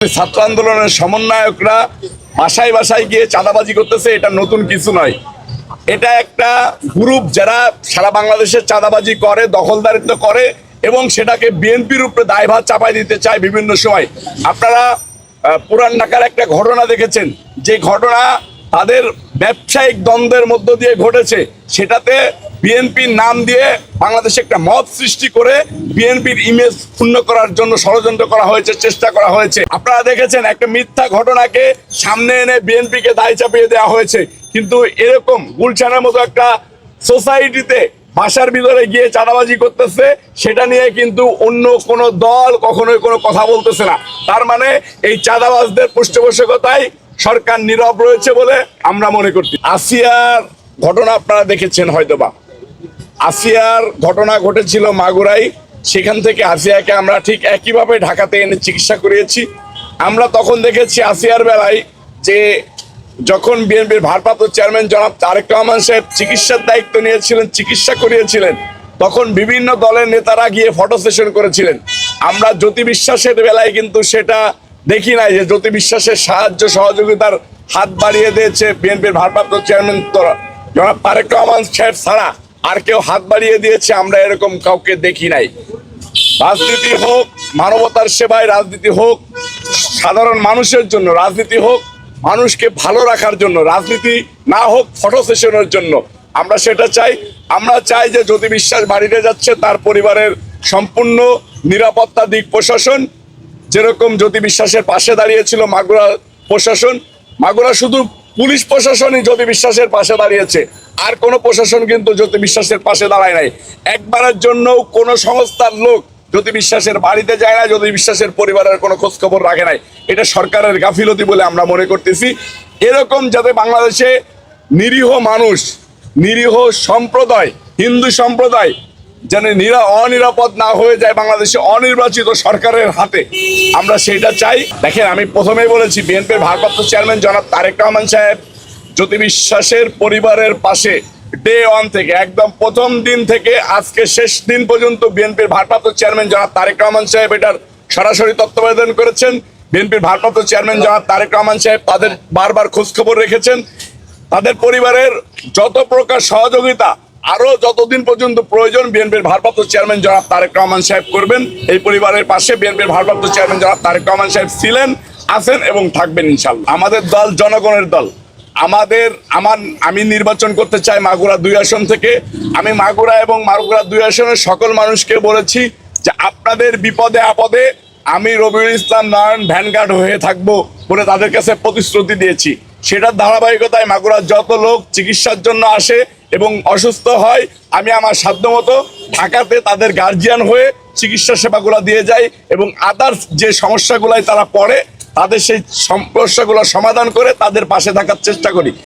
ছাত্র আন্দোলনের সমন্বয়করা বাসায় বাসায় গিয়ে চাঁদাবাজি করতেছে, এটা নতুন কিছু নয়। এটা একটা গ্রুপ যারা সারা বাংলাদেশের চাঁদাবাজি করে, দখলদারিত্ব করে এবং সেটাকে বিএনপির উপরে দায়ভার চাপাই দিতে চায় বিভিন্ন সময়। আপনারা পুরান ঢাকার একটা ঘটনা দেখেছেন, যে ঘটনা তাদের ব্যবসায়িক দ্বন্দ্বের মধ্য দিয়ে ঘটেছে। সেটাতে বিএনপির নাম দিয়ে বাংলাদেশে একটা মত সৃষ্টি করে বিএনপির ইমেজ পূর্ণ করার জন্য ষড়যন্ত্র করা হয়েছে, চেষ্টা করা হয়েছে। আপনারা দেখেছেন একটা মিথ্যা ঘটনাকে সামনে এনে বিএনপিকে দায় চাপিয়ে দেওয়া হয়েছে। কিন্তু এরকম গুলশানের মতো একটা সোসাইটিতে বাসার ভিতরে গিয়ে চাঁদাবাজি করতেছে, সেটা নিয়ে কিন্তু অন্য কোনো দল কখনোই কোনো কথা বলতেছে না। তার মানে এই চাঁদাবাজদের পৃষ্ঠপোষকতায় সরকার নীরব রয়েছে বলে আমরা মনে করছি। আসিয়ার ঘটনা আপনারা দেখেছেন হয়তোবা। আসিয়ার ঘটনা ঘটেছিল মাগুরাই সেখান থেকে আসিয়াকে আমরা ঠিক একইভাবে ঢাকাতে এনে চিকিৎসা করিয়েছি। আমরা তখন দেখেছি আসিয়ার বেলায় যে যখন বিএনপির ভারপ্রাপ্ত চেয়ারম্যান জনাব তারেক রহমান সাহেব চিকিৎসার দায়িত্ব নিয়েছিলেন, চিকিৎসা করিয়েছিলেন, তখন বিভিন্ন দলের নেতারা গিয়ে ফটো সেশন করেছিলেন। আমরা জ্যোতি বিশ্বাসের বেলায় কিন্তু সেটা দেখি নাই যে জ্যোতি বিশ্বাসের সাহায্য সহযোগিতার হাত বাড়িয়ে দিয়েছে বিএনপির ভারপ্রাপ্ত চেয়ারম্যান জনাব তারেক রহমান সাহেব ছাড়া। আর কেউ হাত বাড়িয়ে দিয়েছে, আমরা এরকম কাউকে দেখি নাই। রাজনীতি হোক, মানবতার সেবায় রাজনীতি হোক, সাধারণ মানুষের জন্য রাজনীতি হোক, মানুষকে ভালো রাখার জন্য, রাজনীতি না হোক ফটো সেশনের জন্য। আমরা সেটা চাই। আমরা চাই যে যদি বিশ্বাস বাড়িতে যাচ্ছে, তার পরিবারের সম্পূর্ণ নিরাপত্তা দিক প্রশাসন। যেরকম জ্যোতি বিশ্বাসের পাশে দাঁড়িয়েছিল মাগুরা প্রশাসন, মাগুরা শুধু পুলিশ প্রশাসনই জ্যোতি বিশ্বাসের পাশে দাঁড়িয়েছে আর কোনো প্রশাসন কিন্তু জ্যোতি বিশ্বাসের পাশে দাঁড়ায় নাই। একবারের জন্য কোনো সংস্থার লোক জ্যোতি বিশ্বাসের বাড়িতে যায় না, জ্যোতি বিশ্বাসের পরিবারের কোনো খোঁজ খবর রাখে নাই। এটা সরকারের গাফিলতি বলে আমরা মনে করতেছি। এরকম যাতে বাংলাদেশে নিরীহ মানুষ, নিরীহ সম্প্রদায়, হিন্দু সম্প্রদায় যেন নিরা অনিরাপদ না হয়ে যায় বাংলাদেশে অনির্বাচিত সরকারের হাতে, আমরা সেইটা চাই। দেখেন, আমি প্রথমেই বলেছি, বিএনপির ভারপ্রাপ্ত চেয়ারম্যান জনাব তারেক রহমান সাহেব জ্যোতি বিশ্বাসের পরিবারের পাশে ডে ওয়ান থেকে, একদম প্রথম দিন থেকে, আজকে শেষ দিন পর্যন্ত বিএনপির ভারপ্রাপ্ত চেয়ারম্যান জনাব তারেক রহমান সাহেব এটার সরাসরি তত্ত্বাবধান করেছেন। বিএনপির ভারপ্রাপ্ত চেয়ারম্যান জনাব তারেক রহমান সাহেব তাদের বারবার খোঁজখবর রেখেছেন। তাদের পরিবারের যত প্রকার সহযোগিতা, আরও যতদিন পর্যন্ত প্রয়োজন বিএনপির ভারপ্রাপ্ত চেয়ারম্যান জনাব তারেক রহমান সাহেব করবেন, এই পরিবারের পাশে বিএনপির ভারপ্রাপ্ত চেয়ারম্যান জনাব তারেক রহমান সাহেব ছিলেন, আছেন এবং থাকবেন ইনশাল্লাহ আমাদের দল জনগণের দল। আমাদের, আমার, আমি নির্বাচন করতে চাই মাগুরা দুই আসন থেকে। আমি মাগুরা এবং মাগুরা দুই আসনের সকল মানুষকে বলেছি যে আপনাদের বিপদে আপদে আমি রবিউল ইসলাম নয়ন ভ্যানগার্ড হয়ে থাকব বলে তাদের কাছে প্রতিশ্রুতি দিয়েছি। সেটার ধারাবাহিকতায় মাগুরার যত লোক চিকিৎসার জন্য আসে এবং অসুস্থ হয়, আমি আমার সাধ্যমতো ঢাকাতে তাদের গার্জিয়ান হয়ে চিকিৎসা সেবাগুলো দিয়ে যাই এবং আদার্স যে সমস্যাগুলাই তারা পড়ে তাদের সেই সমস্যাগুলো সমাধান করে তাদের পাশে থাকার চেষ্টা করি।